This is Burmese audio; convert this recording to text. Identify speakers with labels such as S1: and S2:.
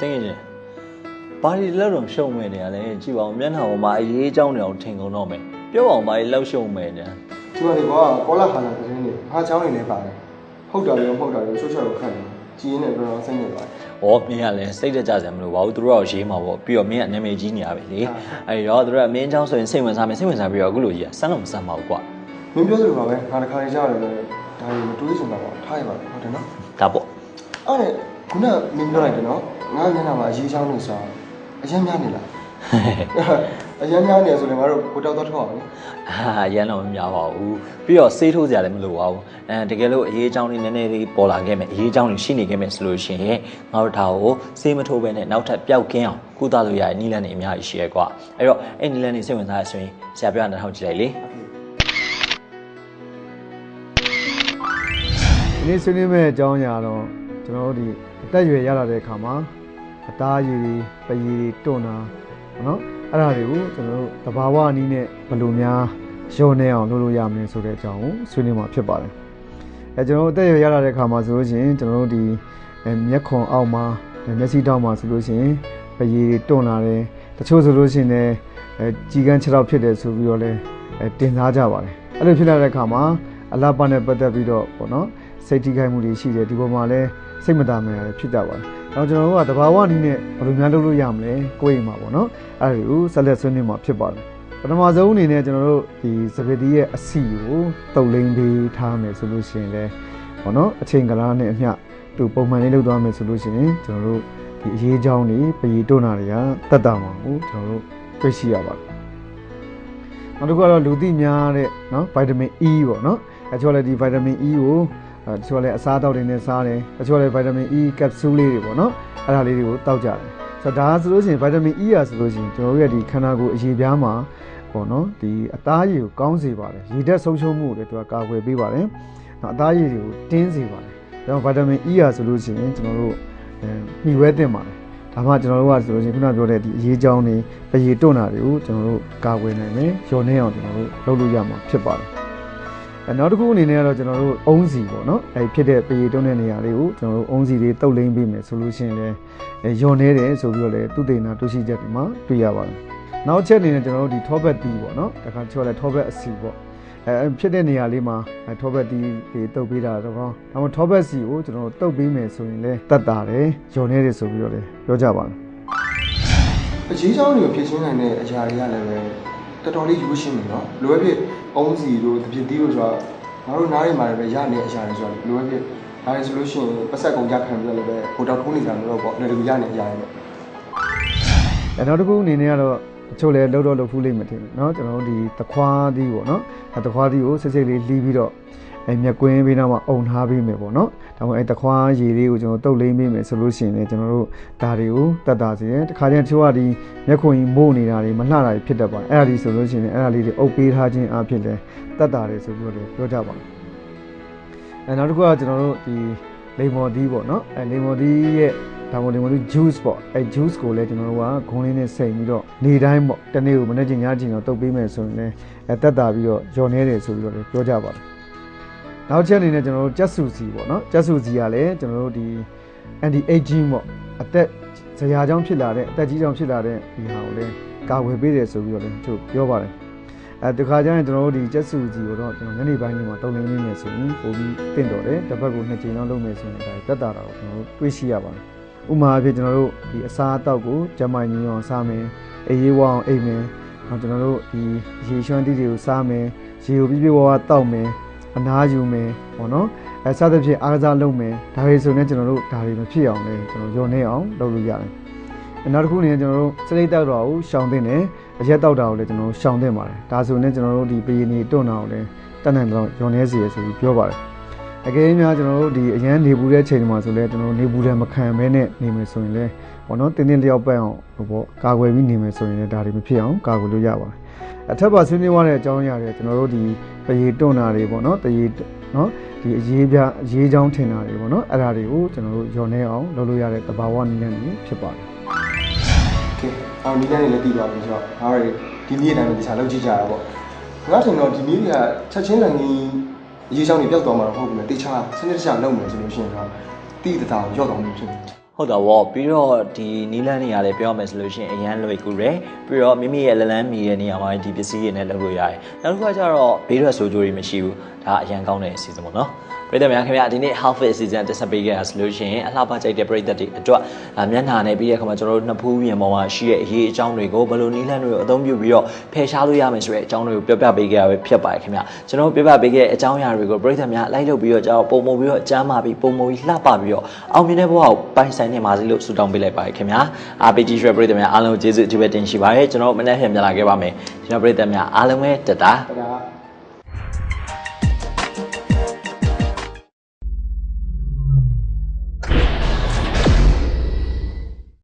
S1: တင်းငယ်ချင်းဘာတွေလက်တော်ရှုံမဲ့နေရလဲကြည့်ပါဦးမျက်နှာပေါ်မှာအရေးအကြောင်းတွေအောင်ထင်ကုန်တော့မယ်ပြောအောင်ဘာတွေလောက်ရှုံမဲ့နေ
S2: သူကလေကောကောလာဟာလာတင်းနေအားချောင်းနေလဲပါတယ်ဟုတ်တယ်ရောမဟုတ်တယ်ရောဆွတ်ချက်ကိုခတ်တယ်ကြည်ရင်းနဲ့ဘယ်တော့စိတ်နေပါလဲ။
S1: ဩမင်းကလည်းစိတ်တကြစမ်းမလို့ဘာလို့သူတို့ကရေးမှာပေါ့ပြီးတော့မင်းကနာမည်ကြီးနေရပဲလေ။အဲဒီတော့သူတို့ကမင်းချောင်းဆိုရင်စိတ်ဝင်စားမယ်စိတ်ဝင်စားပြီးတော့အခုလိုကြီးကစမ်းလို့မစမ်းပါဘူးကွာ။
S2: မင်းပြောသလိုပါပဲငါတခါလေးကြားရတယ်လေဒါတွေမတွေးချင်တာပေါ့ထားရပါမယ်ဟုတ်တယ်နော်။
S1: ဒါပေါ့။
S2: အဲ့ ခုနမင်းပြောလိုက်တယ်နော်ငါမျက်နှာမှာအရေးချောင်းနေစားအရင်များနေလားအရင်များနေဆိုရင်ငါတို့ကိုတောက်တော့ထောက်အောင်လေ။
S1: အာရန်တော့မများပါဘူး။ပြီးတော့စေးထိုးစရာလည်းမလိုပါဘူး။အဲတကယ်လို့အရေးအကြောင်းလေးနည်းနည်းလေးပေါ်လာခဲ့မယ်အရေးအကြောင်းလေးရှိနေခဲ့မယ်ဆိုလို့ရှိရင်ငါတို့ဒါကိုစေးမထိုးဘဲနဲ့နောက်ထပ်ပျောက်ကင်းအောင်ကုသလို့ရတဲ့နီလန်တွေအများကြီးရှိရဲကွာ။အဲ့တော့အဲ့နီလန်တွေစိတ်ဝင်စားရဆိုရင်ဆရာပြောတာထောက်ကြည့်လိုက်လေ
S3: ဒီနေ့ဆွေးနွေးမယ့်အကြောင်းအရာတော့ ကျွန်တော်တို့ဒီအသက်အရွယ်ရလာတဲ့အခါမှာအသားရည်တွေပရည်တွေတွန်းတာနော်အဲ့ဒါတွေကိုကျွန်တော်တို့တဘာဝအနည်းနဲ့ဘယ်လိုများရောနေအောင်လုပ်လို့ရမလဲဆိုတဲ့အကြောင်းကိုဆွေးနွေးမှာဖြစ်ပါတယ်အဲကျွန်တော်တို့အသက်အရွယ်ရလာတဲ့အခါမှာဆိုလို့ရှိရင်ကျွန်တော်တို့ဒီအဲမျက်ခွန်အောက်မှာမျက်စိတောက်မှာဆိုလို့ရှိရင်ပရည်တွေတွန်းလာတယ်တချို့ဆိုလို့ရှိရင်လည်းအဲကြီးကန်းခြေထောက်ဖြစ်တယ်ဆိုပြီးတော့လည်းအဲတင်စားကြပါတယ်အဲ့လိုဖြစ်လာတဲ့အခါမှာအလားပါနဲ့ပတ်သက်ပြီးတော့ပေါ့နော်စိတ်ထိခိုက်မှုတွေရှိတယ်ဒီပေါ်မှာလည်း စိတ်မသာမယ်ဖြစ်တတ်ပါတယ်။နောက်ကျွန်တော်တို့ကတဘာဝနည်းနဲ့ဘယ်လိုများလုပ်လို့ရမလဲကိုယ့်အိမ်မှာပေါ့နော်။အဲ့ဒါကိုဆက်လက်ဆွေးနွေးမှာဖြစ်ပါတယ်။ပထမဆုံးအနေနဲ့ကျွန်တော်တို့ဒီစပယ်တီရဲ့အစီကိုတုပ်လိမ့်ပေးထားမယ်ဆိုလို့ရှိရင်လည်းပေါ့နော်အချိန်ကလားနဲ့အမျှသူပုံမှန်လေးလုပ်သွားမယ်ဆိုလို့ရှိရင်ကျွန်တော်တို့ဒီအရေးကြောင်းတွေပရီတွန်းတာတွေကတက်တာမှာကိုကျွန်တော်တို့တွေ့ရှိရပါတယ်။နောက်တစ်ခုကတော့လူသိများတဲ့နော်ဗိုက်တာမင် E ပေါ့နော်။အဲချို့လည်းဒီဗိုက်တာမင် E ကိုအဲ တချို့လည်းအစားအသောက်တွေနဲ့စားတယ်တချို့လည်းဗိုက်တာမင် E ကပ်ဆူးလေးတွေပေါ့နော်အဲ့ဒါလေးတွေကိုတောက်ကြတယ်ဆိုတော့ဒါဆိုလို့ရှိရင်ဗိုက်တာမင် E ရဆိုလို့ရှိရင်ကျွန်တော်တို့ရဲ့ဒီခန္ဓာကိုယ်အရေပြားမှာပေါ့နော်ဒီအသားရည်ကိုကောင်းစေပါတယ်ရေဓာတ်ဆုံးရှုံးမှုတွေသူကကာကွယ်ပေးပါတယ်နောက်အသားရည်တွေကိုတင်းစေပါတယ်ဒါကြောင့်ဗိုက်တာမင် E ရဆိုလို့ရှိရင်ကျွန်တော်တို့အဲနှီးဝဲတင်ပါတယ်ဒါမှကျွန်တော်တို့ကဆိုလို့ရှိရင်ခုနပြောတဲ့ဒီအရေးကြောင်းတွေအရေးတွန့်တာတွေကိုကျွန်တော်တို့ကာကွယ်နိုင်မယ်။ရောနေအောင်ကျွန်တော်တို့လုပ်လို့ရမှာဖြစ်ပါတယ်။အဲ နောက်တစ်ခုအနေနဲ့ကတော့ကျွန်တော်တို့အုံးစီပေါ့နော်။အဲဖြစ်တဲ့ပေတွန့်တဲ့နေရာလေးကိုကျွန်တော်တို့အုံးစီတွေတုတ်လိမ့်ပေးမယ်ဆိုလို့ရှိရင်လည်းအဲရောနေတယ်ဆိုပြီးတော့လည်းသူတေနာတွေ့ရှိချက်တွေမှာတွေ့ရပါတယ်။နောက်ချက်အနေနဲ့ကျွန်တော်တို့ဒီထောဘက်တီပေါ့နော်။တခါချို့လည်းထောဘက်အစီပေါ့။အဲဖြစ်တဲ့နေရာလေးမှာအဲထောဘက်တီတွေတုတ်ပေးတာတော့ကောဒါမှထောဘက်စီကိုကျွန်တော်တို့တုတ်ပေးမယ်ဆိုရင်လည်းတတ်တာတယ်ရောနေတယ်ဆိုပြီးတော့လည်းပြောကြပါတယ်
S2: အကြီးချောင်းတွေကိုဖြစ်ချင်းနိုင်တဲ့အရာတွေကလည်းပဲ တော်တော်လေးယူရှင်းနေနော်လိုပဲဖြစ်အုံးစီတို့တပြစ်တီးတို့ဆိုတာငါတို့နားတွေမှာလည်းပဲရနေတဲ့အရာတွေဆိုတော့လိုပဲဖြစ်ဒါတွေဆိုလို့ရှိရင်ပတ်ဆက်ကုန်ကြခံပြီးတော့လည်းပဲဟိုတောက်ထိုးနေကြလို့တော့ပေါ့လည်းဒီရနေတဲ့အရာတွေပေါ့
S3: အဲနောက်တစ်ခုအနေနဲ့ကတော့တချို့လည်းလှုပ်တော့လှုပ်ဖူးလိမ့်မယ်ထင်တယ်เนาะကျွန်တော်တို့ဒီသခွားသီးပေါ့เนาะအဲသခွားသီးကိုစိတ်စိတ်လေးလှီးပြီးတော့ အဲမြက်ကွင်းပြီးနောက်မှာအုံထားပေးမယ်ပေါ့နော်ဒါမှအဲတခွားရေလေးကိုကျွန်တော်တုပ်လိမ့်ပေးမယ်ဆိုလို့ရှိရင်လည်းကျွန်တော်တို့ဒါတွေကိုတတ်တာစီတယ်တခါကျရင်ချို့ကဒီမျက်ခွန်ကြီးမို့နေတာတွေမလှတာတွေဖြစ်တတ်ပါတယ်အဲ့ဒါဒီဆိုလို့ရှိရင်အဲ့ဒါလေးတွေအုပ်ပေးထားခြင်းအဖြစ်လည်းတတ်တာတွေဆိုပြီးတော့ပြောကြပါမယ်အဲနောက်တစ်ခုကကျွန်တော်တို့ဒီလေမော်ဒီပေါ့နော်အဲလေမော်ဒီရဲ့ဒါမှမဟုတ်လေမော်ဒီ juice ပေါ့အဲ juice ကိုလည်းကျွန်တော်တို့ကဂုံးလေးနဲ့စိမ်ပြီးတော့နေတိုင်းပေါ့တနေ့ကိုမနေ့ကျင်ညချင်းတော့တုပ်ပေးမယ်ဆိုရင်လည်းအဲတက်တာပြီးတော့ညော်နေတယ်ဆိုပြီးတော့ပြောကြပါတယ် နောက်ချက်အနေနဲ့ကျွန်တော်တို့ကြက်ဆူစီပေါ့နော်ကြက်ဆူစီကလည်းကျွန်တော်တို့ဒီ anti aging ပေါ့အသက်ဇရာကြောင့်ဖြစ်လာတဲ့အသက်ကြီးကြောင့်ဖြစ်လာတဲ့ဒီဟာကိုလည်းကာဝယ်ပေးတယ်ဆိုပြီးတော့လည်းသူပြောပါတယ်အဲတခါကျရင်ကျွန်တော်တို့ဒီကြက်ဆူစီကိုတော့ကျွန်တော်ညနေပိုင်းလေးမှာတုံလင်းနေမယ်ဆိုရင်ပိုပြီးတင့်တော်တယ်တစ်ပတ်ကိုနှစ်ကြိမ်လောက်လုပ်မယ်ဆိုရင်ဒါတက်တာတော့ကျွန်တော်တို့တွေးရှိရပါတယ်ဥမာအဖြစ်ကျွန်တော်တို့ဒီအစားအသောက်ကိုကျန်းမာညီအောင်စားမယ်အေးရေးဝအောင်အိပ်မယ်နောက်ကျွန်တော်တို့ဒီရေရွှမ်းသီးတွေကိုစားမယ်ရေကိုပြည့်ပြည့်ဝဝတောက်မယ် အနားယူမယ်ပေါ့နော်အဲစသဖြင့်အားကစားလုပ်မယ်ဒါတွေဆိုရင်ကျွန်တော်တို့ဒါတွေမဖြစ်အောင်လဲကျွန်တော်ညော်နေအောင်လုပ်လို့ရတယ်အဲနောက်တစ်ခုအနေနဲ့ကျွန်တော်တို့စလိတ်တောက်တာကိုရှောင်သင့်တယ်အရက်တောက်တာကိုလည်းကျွန်တော်တို့ရှောင်သင့်ပါတယ်ဒါဆိုရင်ကျွန်တော်တို့ဒီပရီနီတွန့်တာကိုလည်းတတ်နိုင်တော့ညော်နေစီရဆိုပြီးပြောပါတယ်အကယ်၍များကျွန်တော်တို့ဒီအရန်နေပူတဲ့ချိန်မှာဆိုလဲကျွန်တော်တို့နေပူတယ်မခံဘဲနဲ့နေမယ်ဆိုရင်လဲ ပေါ့နော်တင်းတင်းလျောက်ပန့်အောင်ဟိုပေါ့ကာကွယ်ပြီးနေမယ်ဆိုရင်လည်းဒါတွေမဖြစ်အောင်ကာကွယ်လို့ရပါတယ်အထက်ပါဆွေးနွေးရတဲ့အကြောင်းအရာတွေကျွန်တော်တို့ဒီပရေတွန့်တာတွေပေါ့နော်တရေနော်ဒီအရေးပြအရေးချောင်းထင်တာတွေပေါ့နော်အဲ့ဒါတွေကိုကျွန်တော်တို့ညှော်နေအောင်လုပ်လို့ရတဲ့သဘာဝနည်းလမ်းတွေဖြစ်ပါတယ်
S2: ကဲအောင်နည်းလမ်းတွေလည်းသိပါပြီဆိုတော့ဒါတွေဒီနေ့တိုင်းဒီစာလုပ်ကြည့်ကြတာပေါ့ငါထင်တော့ဒီနေ့တွေကချက်ချင်းလည်းကြီးအရေးချောင်းတွေပျောက်သွားမှာတော့ဟုတ်ဘူးလေတခြားစနစ်တကျလုပ်မယ်ဆိုလို့ရှိရင်တော့တိတတာကိုကြောက်တော်မှုဖြစ်တယ်
S1: ဟုတ်တော့ဗောပြီးတော့ဒီနီလန်းနေရာလည်းပြောရမယ်ဆိုလို့ရှိရင်အရန်လွယ်ကူတယ်ပြီးတော့မိမိရဲ့လလန်းမီရဲ့နေရာမှာဒီပစ္စည်းတွေနဲ့လုပ်လို့ရတယ်နောက်တစ်ခုကကျတော့ဘေးရွက်ဆိုးကြိုးတွေမရှိဘူးဒါအရန်ကောင်းတဲ့အစီအစဉ်ပေါ့နော် ပြည်သူများခင်ဗျာဒီနေ့ half a season တက်ဆက်ပေးခဲ့တာဆိုလို့ရှိရင်အလှပကြိုက်တဲ့ပြည်သက်တွေအတွက်အာမျက်နှာနဲ့ပြီးတဲ့အခါမှာကျွန်တော်တို့နှစ်ဖူးပြင်ပေါ်မှာရှိတဲ့အရေးအကြောင်းတွေကိုဘယ်လိုနီးလန်းတွေကိုအသုံးပြုပြီးတော့ဖယ်ရှားလို့ရမယ်ဆိုတဲ့အကြောင်းတွေကိုပြောပြပေးခဲ့ရပဲဖြစ်ပါတယ်ခင်ဗျာကျွန်တော်တို့ပြောပြပေးခဲ့တဲ့အကြောင်းအရာတွေကိုပြည်သက်များလိုက်လုပ်ပြီးတော့ကျွန်တော်ပုံမပြီးတော့အကျမ်းမာပြီးပုံမပြီးလှပပြီးတော့အောင်မြင်တဲ့ဘဝကိုပိုင်ဆိုင်နေပါစေလို့ဆုတောင်းပေးလိုက်ပါတယ်ခင်ဗျာ RPG ရွှေပြည်သက်များအားလုံးကျေးဇူးအထူးပဲတင်ရှိပါတယ်ကျွန်တော်တို့မနေ့ကပြန်လာခဲ့ပါမယ်ကျွန်တော်ပြည်သက်များအားလုံးပဲတတာ
S2: ဒါ